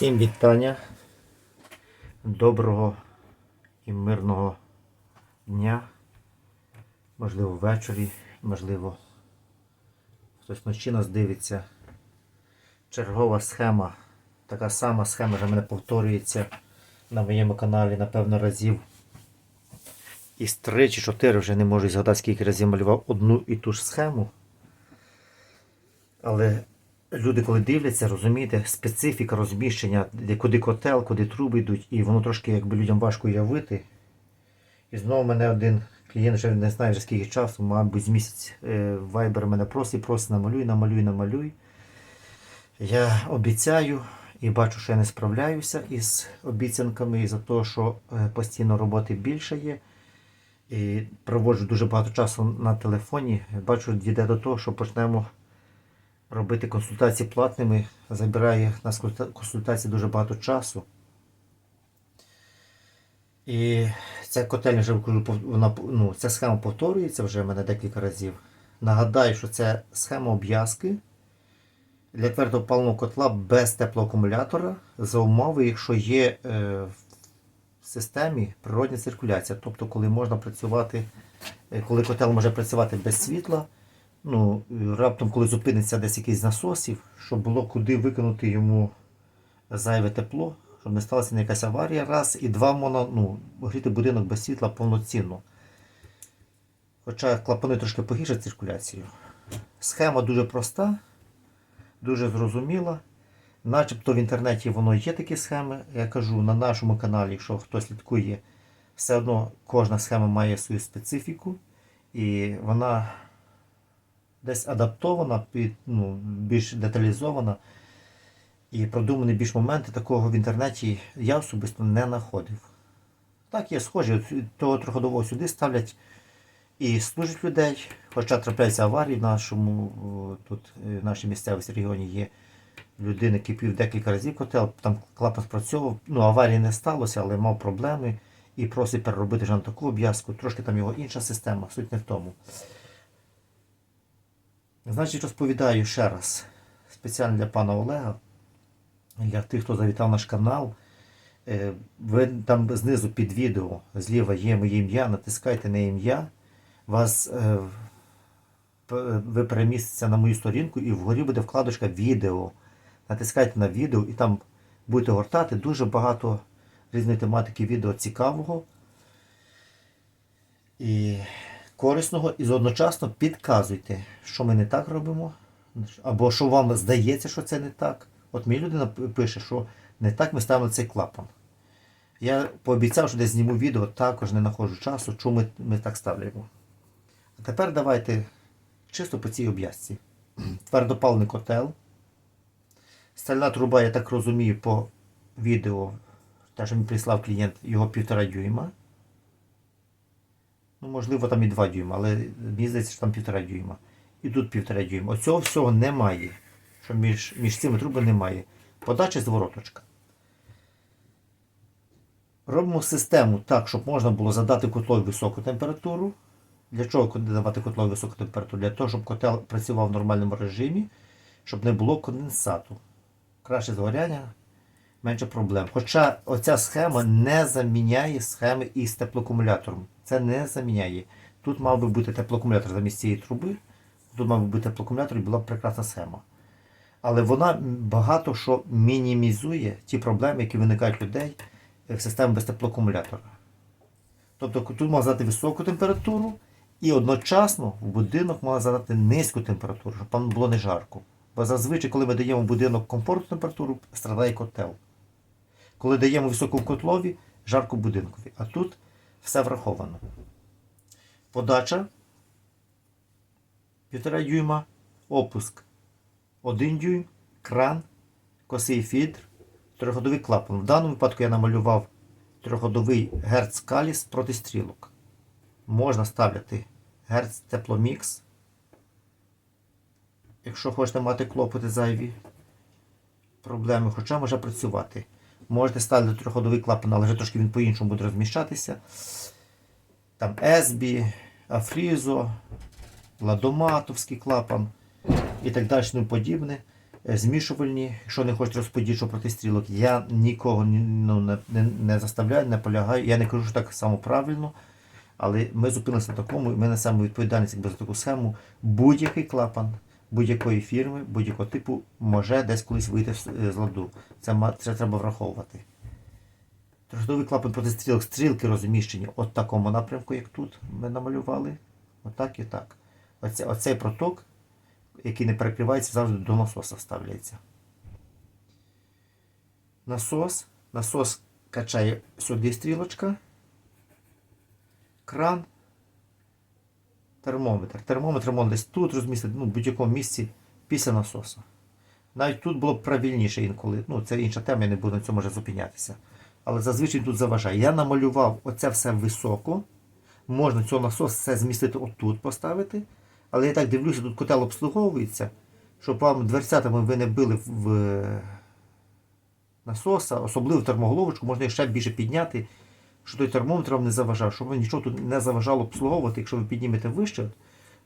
Всім вітання. Доброго і мирного дня. Можливо, ввечері, можливо, хтось вночі нас дивиться. Чергова схема. Така сама схема вже мене повторюється на моєму каналі, напевно, разів. Із 3 чи 4 вже не можу згадати, скільки разів малював одну і ту ж схему. Але люди, коли дивляться, розумієте, специфіка розміщення, куди котел, куди труби йдуть, і воно трошки якби людям важко уявити. І знову мене один клієнт вже не знає вже скільки часу, мабуть, з місяць е, вайбер мене просить, просить намалюй, намалюй, намалюй. Я обіцяю і бачу, що я не справляюся із обіцянками, із-за того, що е, постійно роботи більше є. І проводжу дуже багато часу на телефоні. Бачу, йде до того, що почнемо робити консультації платними. Забирає нас консультації дуже багато часу. І ця котельня вже вона, ну, ця схема повторюється вже в мене декілька разів. Нагадаю, що це схема обв'язки для твердопаливного котла без теплоакумулятора за умови, якщо є е, в системі природня циркуляція. Тобто, коли можна працювати, е, коли котел може працювати без світла, ну, раптом, коли зупиниться десь якийсь насосів, щоб було куди викинути йому зайве тепло, щоб не сталася не якась аварія, раз, і два можна ну, гріти будинок без світла повноцінно. Хоча клапани трошки погіршать циркуляцію. Схема дуже проста, дуже зрозуміла. Начебто в інтернеті воно є такі схеми. Я кажу, на нашому каналі, якщо хто слідкує, все одно кожна схема має свою специфіку. І вона десь адаптована, під, ну, більш деталізована. І продумані більш моменти такого в інтернеті я особисто не знаходив. Так, є схожі, того троходового сюди ставлять і служать людей. Хоча трапляються аварії в нашому, тут, е, в нашій місцевості регіоні є людини, кипів декілька разів котел, там клапан спрацьовував. Ну, аварії не сталося, але мав проблеми і просить переробити вже на таку обв'язку. Трошки там його інша система, суть не в тому. Значить, розповідаю ще раз. Спеціально для пана Олега, для тих, хто завітав наш канал. Е, Ви там знизу під відео зліва є моє ім'я, натискайте на ім'я. Вас е, ви переміститься на мою сторінку і вгорі буде вкладочка відео. Натискайте на відео і там будете гортати дуже багато різної тематики відео цікавого і корисного, і одночасно підказуйте, що ми не так робимо, або що вам здається, що це не так. От мені людина пише, що не так ми ставимо цей клапан. Я пообіцяв, що десь зніму відео, також не знаходжу часу, чому ми, ми так ставляємо. А тепер давайте чисто по цій обв'язці. Твердопаливний котел. Стальна труба, я так розумію, по відео, те, що мені прислав клієнт, його півтора дюйма. Ну, можливо, там і 2 дюйма, але мені здається, що там півтора дюйма. І тут півтора дюйма. Оцього всього немає. Що між, між цими трубами немає. Подача звороточка. Робимо систему так, щоб можна було задати котлові високу температуру. Для чого давати котлові високу температуру? Для того, щоб котел працював в нормальному режимі, щоб не було конденсату. Краще згоряння, менше проблем. Хоча оця схема не заміняє схеми із теплоакумулятором. Це не заміняє. Тут мав би бути теплоакумулятор замість цієї труби. Тут мав би бути теплоакумулятор і була б прекрасна схема. Але вона багато що мінімізує ті проблеми, які виникають людей в системі без теплоакумулятора. Тобто тут можна задати високу температуру і одночасно в будинок можна задати низьку температуру, щоб там було не жарко. Бо зазвичай, коли ми даємо в будинок комфортну температуру, страдає котел. Коли даємо високу в котлові, жарко будинкові. А тут все враховано. Подача 1,5 дюйма, опуск 1 дюйм, кран, косий фільтр, трьохходовий клапан. В даному випадку я намалював трьохходовий герц каліс проти стрілок. Можна ставляти герц тепломікс. Якщо хочете мати клопоти зайві проблеми, хоча може працювати. Можете ставити трьохходовий клапан, але вже трошки він по-іншому буде розміщатися. Там Есбі, Афрізо, Ладоматовський клапан і так далі тому подібне. е, змішувальні, якщо не хочете розподільчо проти стрілок, я нікого ну, не, не, не заставляю, не полягаю. Я не кажу, що так само правильно. Але ми зупинилися на такому, і ми несемо відповідальність якби, за таку схему. Будь-який клапан будь-якої фірми, будь-якого типу може десь колись вийти з з ладу. Це, це треба враховувати. Трьохрядовий клапан проти стрілок. Стрілки розміщені от такому напрямку, як тут ми намалювали. Отак і так. Оце, оцей проток, який не перекривається, завжди до насоса вставляється. Насос. Насос качає сюди стрілочка. Кран. Термометр. Термометр можна десь тут розмістити, ну, в будь-якому місці після насоса. Навіть тут було б правильніше інколи. Ну, це інша тема, я не буду на цьому вже зупинятися. Але зазвичай тут заважає. Я намалював оце все високо. Можна цього насос все змістити отут поставити. Але я так дивлюся, тут котел обслуговується, щоб вам дверцятами ви не били в е, насоса, особливо термоголовочку, можна її ще більше підняти, щоб той термометр вам не заважав, щоб вам нічого тут не заважало обслуговувати, якщо ви піднімете вище.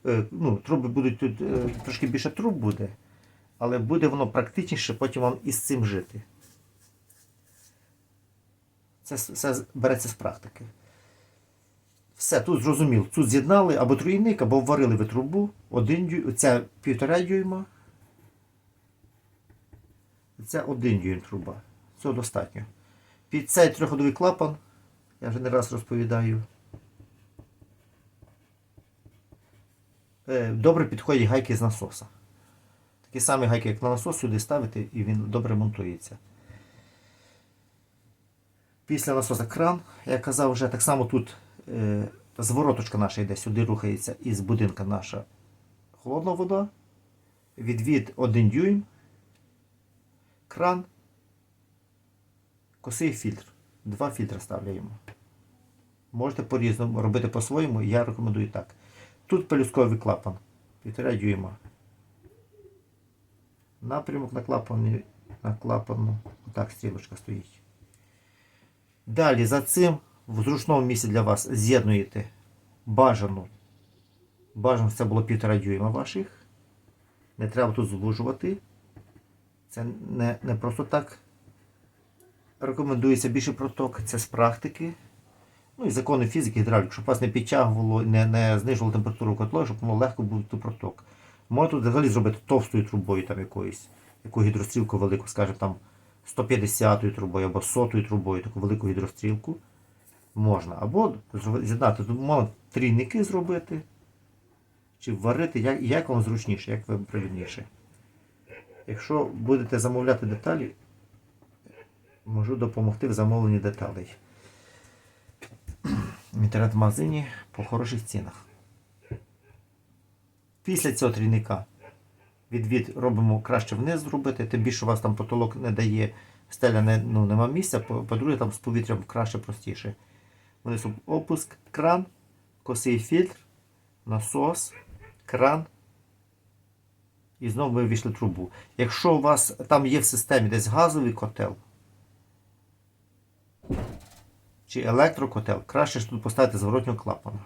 е, Ну, труби будуть тут е, трошки більше труб буде, але буде воно практичніше потім вам із цим жити. Це все береться з практики. Все, тут зрозуміло. Тут з'єднали або тройник, або вварили ви трубу. Один дюйм, півтора дюйма. Це один дюйм труба. Цього достатньо. Під цей трьохходовий клапан, я вже не раз розповідаю. е, Добре підходять гайки з насоса. Такі самі гайки, як на насос, сюди ставити, і він добре монтується. Після насоса кран, я казав вже, так само тут е, звороточка наша йде, сюди рухається із будинка наша холодна вода. Відвід 1 дюйм, кран, косий фільтр. Два фільтри ставляємо. Можете по-різному робити по-своєму, я рекомендую так. Тут пелюстковий клапан, 1,5 дюйма. Напрямок на клапані, на клапану, отак стрілочка стоїть. Далі за цим в зручному місці для вас з'єднуєте бажану. Бажано це було півтора дюйма ваших. Не треба тут звужувати. Це не, не просто так. Рекомендується більший проток, це з практики. Ну і закони фізики, гідравліки, щоб вас не підтягувало, не, не знижувало температуру котла, щоб воно легко був проток. Можна тут взагалі зробити товстою трубою там якоюсь, яку гідрострілку велику, скажімо там 150 трубою або 100-ю трубою, таку велику гідрострілку. Можна. Або з'єднати, можна трійники зробити, чи варити, як, як вам зручніше, як вам природніше. Якщо будете замовляти деталі, можу допомогти в замовленні деталей. В інтернет-магазині по хороших цінах. Після цього трійника відвід робимо краще вниз зробити, тим більше у вас там потолок не дає, стеля не, ну, нема місця, по- по-друге, там з повітрям краще, простіше. Вниз опуск, кран, косий фільтр, насос, кран. І знову ви ввійшли трубу. Якщо у вас там є в системі десь газовий котел чи електрокотел, краще ж тут поставити зворотнього клапана.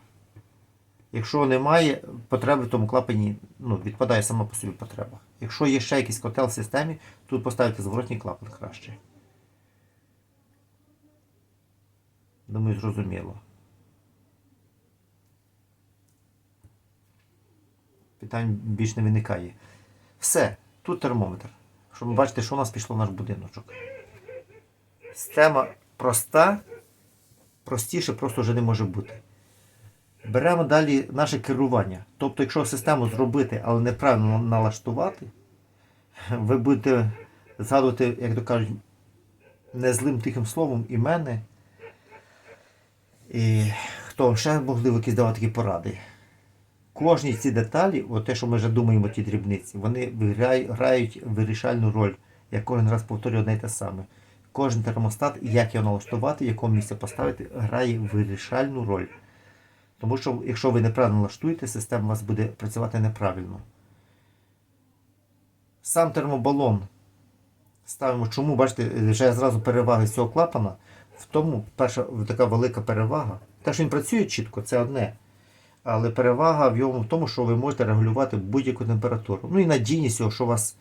Якщо немає потреби в тому клапані, ну, відпадає сама по собі потреба. Якщо є ще якийсь котел в системі, тут поставити зворотній клапан краще. Думаю, зрозуміло. Питань більш не виникає. Все, тут термометр. Щоб ви бачите, що у нас пішло в наш будиночок. Система проста, простіше просто вже не може бути. Беремо далі наше керування. Тобто, якщо систему зробити, але неправильно налаштувати, ви будете згадувати, як то кажуть, не злим тихим словом і мене. І хто ще могли якісь давати такі поради. Кожні ці деталі, от те, що ми вже думаємо, ті дрібниці, вони грають вирішальну роль. Я кожен раз повторюю одне й те саме. Кожен термостат, як його налаштувати, якому місці поставити, грає вирішальну роль. Тому що, якщо ви неправильно налаштуєте, система у вас буде працювати неправильно. Сам термобалон ставимо, чому, бачите, вже зразу переваги цього клапана. В тому, перша така велика перевага. Те, що він працює чітко, це одне. Але перевага в йому в тому, що ви можете регулювати будь-яку температуру. Ну і надійність його, що у вас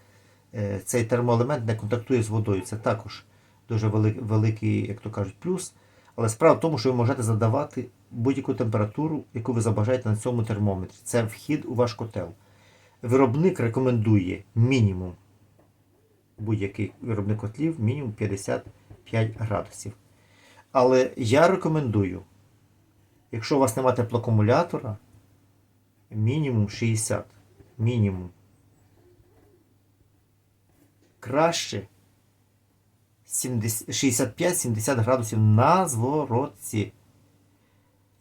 е, цей термоелемент не контактує з водою. Це також дуже вели- великий, як то кажуть, плюс. Але справа в тому, що ви можете задавати будь-яку температуру, яку ви забажаєте на цьому термометрі. Це вхід у ваш котел. Виробник рекомендує мінімум будь-який виробник котлів мінімум 55 градусів. Але я рекомендую, якщо у вас немає теплоакумулятора, мінімум 60. Мінімум. Краще 70 65-70 градусів на зворотці.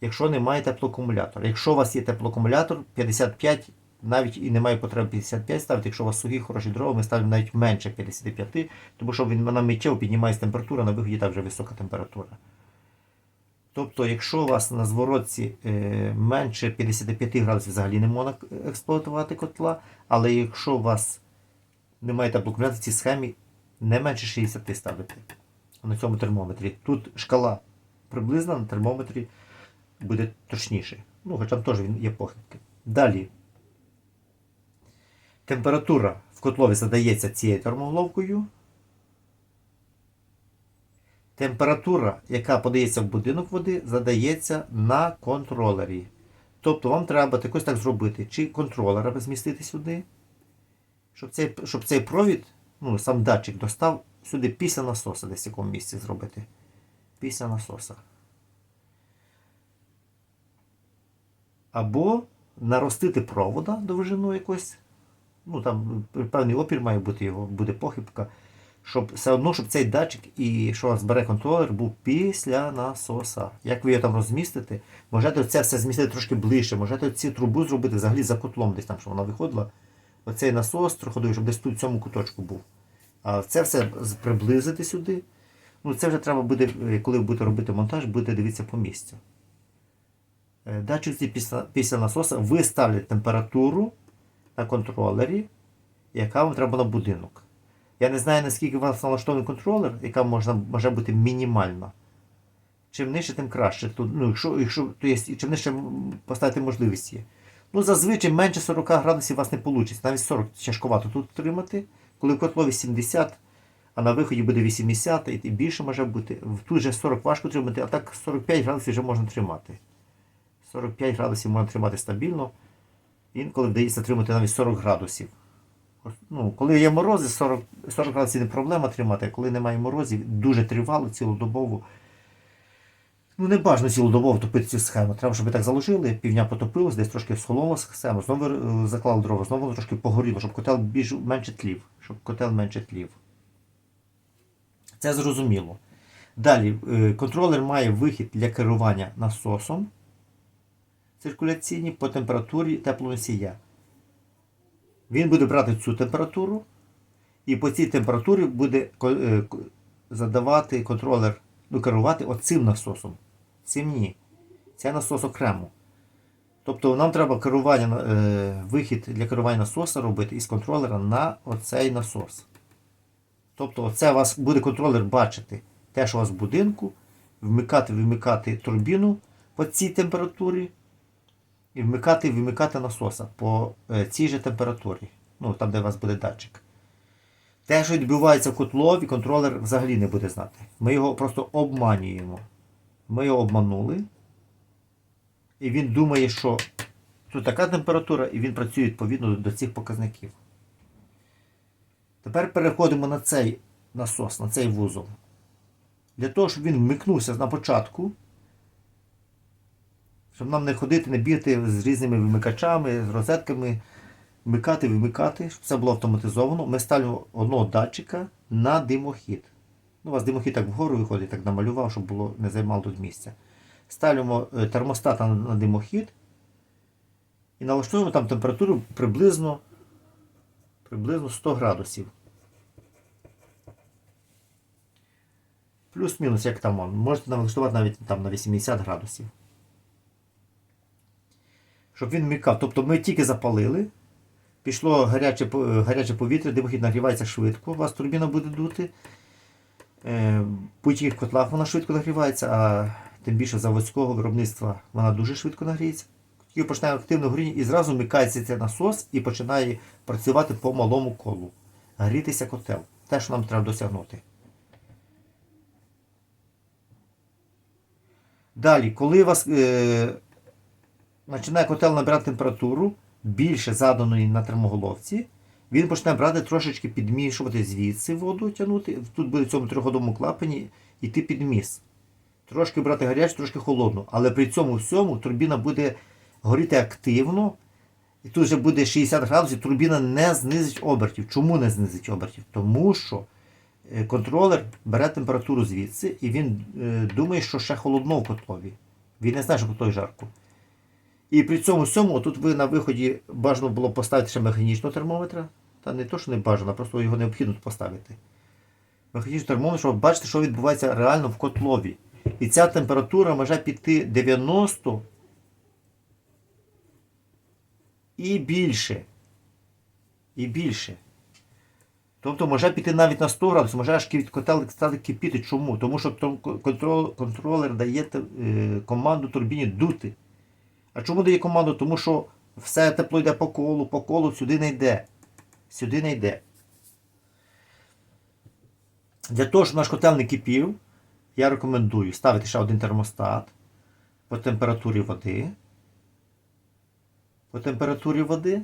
Якщо немає теплоакумулятора. Якщо у вас є теплоакумулятор, 55, навіть і немає потреби 55 ставити, якщо у вас сухі хороші дрова, ми ставимо навіть менше 55, тому що вона миттєво піднімається температура, на виході так вже висока температура. Тобто, якщо у вас на зворотці е, менше 55 градусів взагалі не можна експлуатувати котла, але якщо у вас немає теплоакумулятора в цій схемі, не менше 60 ставити на цьому термометрі. Тут шкала приблизна на термометрі буде точніше. Ну, хоча там теж є похибки. Далі. Температура в котлові задається цією термоголовкою. Температура, яка подається в будинок води, задається на контролері. Тобто вам треба якось так зробити, чи контролера змістити сюди, щоб цей, щоб цей провід, ну, сам датчик достав сюди після насоса, десь в якому місці зробити. Після насоса. Або наростити провода довжину якось. Ну там певний опір має бути його, буде похибка. Щоб все одно, щоб цей датчик і що збере контролер був після насоса. Як ви його там розмістите, можете це все змістити трошки ближче, можете ці трубу зробити взагалі за котлом, десь там, щоб вона виходила. Оцей насос троходовий, щоб десь тут в цьому куточку був. А це все приблизити сюди. Ну, це вже треба буде, коли ви будете робити монтаж, будете дивитися по місцю. Е, Датчик після, після насоса ви температуру на контролері, яка вам треба на будинок. Я не знаю, наскільки у вас налаштований контролер, яка можна, може бути мінімальна. Чим нижче, тим краще. Тут, ну, якщо, якщо, то є, чим нижче поставити можливість є. Ну, зазвичай менше 40 градусів у вас не вийде. Навіть 40 тяжковато тут тримати. Коли в котлові 70, а на виході буде 80 і більше може бути. Тут же 40 важко тримати, а так 45 градусів вже можна тримати. 45 градусів можна тримати стабільно. Інколи вдається тримати навіть 40 градусів. Ну, коли є морози, 40, 40 градусів не проблема тримати, а коли немає морозів, дуже тривало, цілодобово. Ну, не бажано цілодобово топити цю схему. Треба, щоб ви так заложили, півдня потопилось, десь трошки схолола схема, знову е, заклали дрова, знову трошки погоріло, щоб котел більш менше тлів. Щоб котел менше тлів. Це зрозуміло. Далі, е, контролер має вихід для керування насосом циркуляційні по температурі теплоносія. Він буде брати цю температуру, і по цій температурі буде е, задавати контролер, ну, керувати оцим насосом. Цим ні. Це насос окремо. Тобто нам треба керування, е, вихід для керування насоса робити із контролера на оцей насос. Тобто, оце вас буде контролер бачити те, що у вас в будинку, вмикати, вимикати турбіну по цій температурі, і вмикати, вимикати насоса по е, цій же температурі. Ну, там, де у вас буде датчик. Те, що відбувається в котлові, контролер взагалі не буде знати. Ми його просто обманюємо. Ми його обманули. І він думає, що тут така температура, і він працює відповідно до цих показників. Тепер переходимо на цей насос, на цей вузол. Для того, щоб він вмикнувся на початку, щоб нам не ходити, не бігати з різними вимикачами, з розетками, вмикати, вимикати, щоб все було автоматизовано. Ми ставимо одного датчика на димохід. Ну, у вас димохід так вгору виходить, так намалював, щоб було, не займало тут місця. Ставимо е, термостат на, димохід і налаштуємо там температуру приблизно, приблизно 100 градусів. Плюс-мінус, як там он. Можете налаштувати навіть там на 80 градусів. Щоб він вмикав. Тобто ми тільки запалили, пішло гаряче, е, гаряче повітря, димохід нагрівається швидко, у вас турбіна буде дути. Е, В будь-яких котлах вона швидко нагрівається, а тим більше заводського виробництва вона дуже швидко нагріється. Тільки починає активно горіння і зразу вмикається цей насос і починає працювати по малому колу. грітися котел. Те, що нам треба досягнути. Далі, коли у вас е, починає котел набирати температуру більше заданої на термоголовці, він почне брати трошечки підмішувати звідси воду тягнути. Тут буде в цьому триходовому клапані йти підміс. Трошки брати гарячу, трошки холодну. Але при цьому всьому турбіна буде горіти активно. І тут вже буде 60 градусів, турбіна не знизить обертів. Чому не знизить обертів? Тому що е, контролер бере температуру звідси і він е, думає, що ще холодно в котлові. Він не знає, що в котлові жарко. І при цьому всьому, тут ви на виході бажано було поставити ще механічного термометра. Та не то, що не бажано, просто його необхідно поставити. Механічний термометр, щоб бачити, що відбувається реально в котлові. І ця температура може піти 90 і більше. І більше. Тобто може піти навіть на 100 градусів, може аж кіп- котел стати кипіти. Чому? Тому що контролер дає е, команду турбіні дути. А чому дає команду? Тому що все тепло йде по колу, по колу сюди не йде. Сюди не йде. Для того, щоб наш котел не кипів, я рекомендую ставити ще один термостат по температурі води. По температурі води,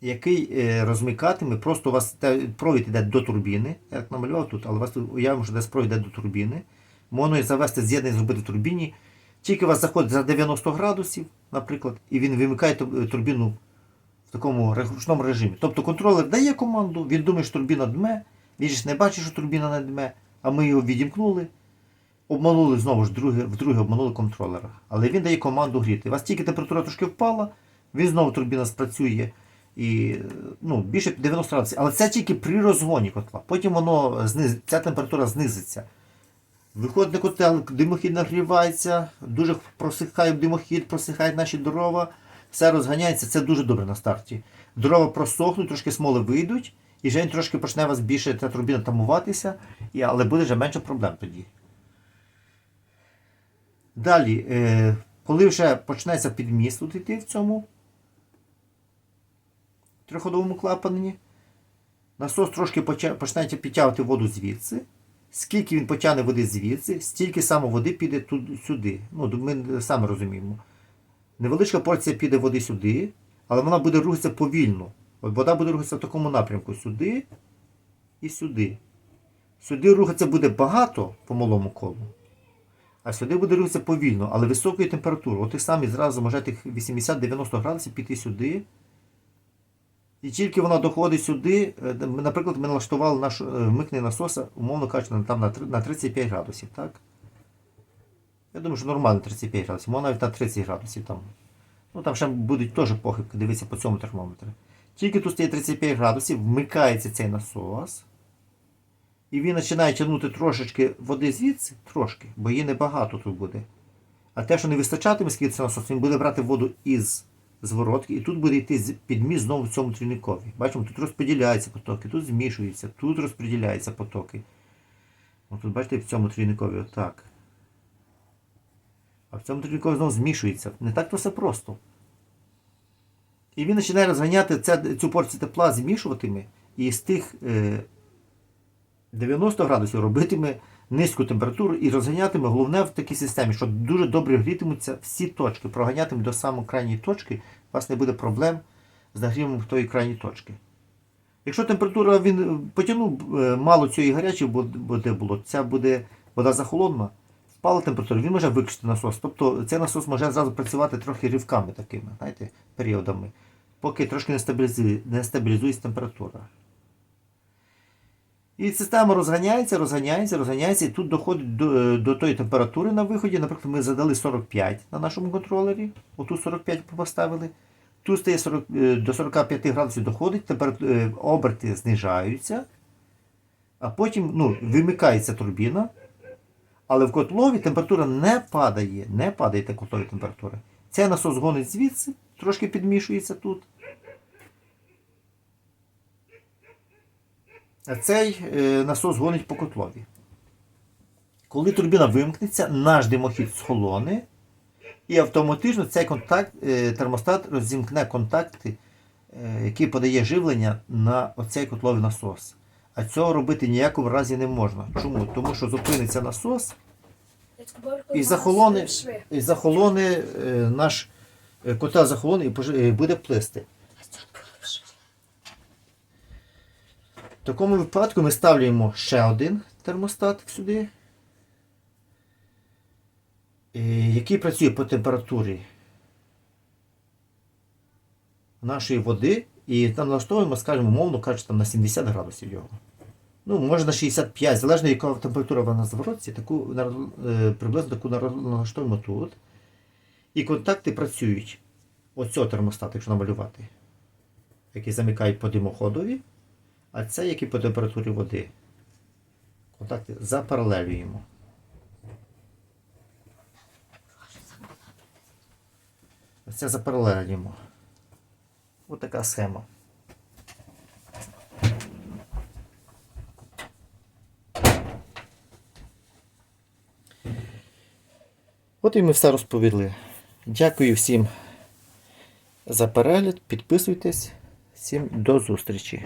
який е, розмикатиме, просто у вас провід йде до турбіни, я як намалював тут, але у вас уявимо, що десь провід йде до турбіни. Можна завести з'єднання, зробити в турбіні. Тільки у вас заходить за 90 градусів, наприклад, і він вимикає турбіну в такому ручному режимі. Тобто контролер дає команду, він думає, що турбіна дме, він ж не бачить, що турбіна не дме, а ми його відімкнули, обманули знову ж друге, вдруге обманули контролера. Але він дає команду гріти. У вас тільки температура трошки впала, він знову турбіна спрацює і е, ну, більше 90 градусів. Але це тільки при розгоні котла. Потім воно зниз... ця температура знизиться. Виходить на котел, димохід нагрівається, дуже просихає димохід, просихають наші дрова, все розганяється, це дуже добре на старті. Дрова просохнуть, трошки смоли вийдуть, і вже трошки почне вас більше та турбіна тамуватися, але буде вже менше проблем тоді. Далі, е, коли вже почнеться підміст тут йти в цьому триходовому клапані, насос трошки почне підтягувати воду звідси. Скільки він потягне води звідси, стільки само води піде туди, сюди. Ну, ми самі розуміємо. Невеличка порція піде води сюди, але вона буде рухатися повільно. От вода буде рухатися в такому напрямку сюди і сюди. Сюди рухатися буде багато по малому колу, а сюди буде рухатися повільно, але високої температури. От і самі зразу може тих 80-90 градусів піти сюди. І тільки вона доходить сюди, е, наприклад, ми налаштували наш е, вмикнення насоса, умовно кажучи, там на на 35 градусів, так? Я думаю, що нормально 35 градусів, можна навіть на 30 градусів там. Ну там ще будуть теж похибки, дивіться по цьому термометру. Тільки тут стає 35 градусів, вмикається цей насос. І він починає тягнути трошечки води звідси, трошки, бо її небагато тут буде. А те, що не вистачатиме, скільки це насос, він буде брати воду із зворотки, і тут буде йти підміст знову в цьому трійникові. Бачимо, тут розподіляються потоки, тут змішуються, тут розподіляються потоки. От тут бачите, в цьому трійникові отак. А в цьому трійникові знову змішується. Не так то все просто. І він починає розганяти це, цю порцію тепла змішуватиме, і з тих е, 90 градусів робитиме низьку температуру і розганятиме головне в такій системі, що дуже добре грітимуться всі точки. Проганятиме до самої крайньої точки, у вас не буде проблем з нагрівом в тої крайньої точки. Якщо температура він потягнув е, мало цієї гарячої буде- було, ця буде вода захолодна, впала температура, він може виключити насос. Тобто цей насос може зразу працювати трохи ривками такими, знаєте, періодами, поки трошки не стабілізується температура. І система розганяється, розганяється, розганяється, і тут доходить до, е, до тої температури на виході. Наприклад, ми задали 45 на нашому контролері. Отут 45 поставили. Тут стає 40, е, до 45 градусів доходить, температу- е, оберти знижаються, а потім ну, вимикається турбіна. Але в котлові температура не падає, не падає та котлові температура. Цей насос гонить звідси, трошки підмішується тут. Цей е, насос гонить по котлові. Коли турбіна вимкнеться, наш димохід схолоне, і автоматично цей контакт, е, термостат розімкне контакти е, який подає живлення на оцей котловий насос. А цього робити ніякому разі не можна. Чому? Тому що зупиниться насос і захолоне, і захолоне наш котел захолоне і буде плисти. В такому випадку ми ставляємо ще один термостат сюди, е, який працює по температурі нашої води, і там налаштовуємо, скажімо, мовно кажучи, там на 70 градусів його. Ну, може на 65, залежно яка температура вона на зворотці, таку е, приблизно таку налаштуємо тут. І контакти працюють. Оцього термостату, якщо намалювати, який замикають по димоходові, а це який по температурі води. Контакти запаралелюємо. Оце запаралелюємо. Ось така схема. От і ми все розповіли. Дякую всім за перегляд. Підписуйтесь. Всім до зустрічі.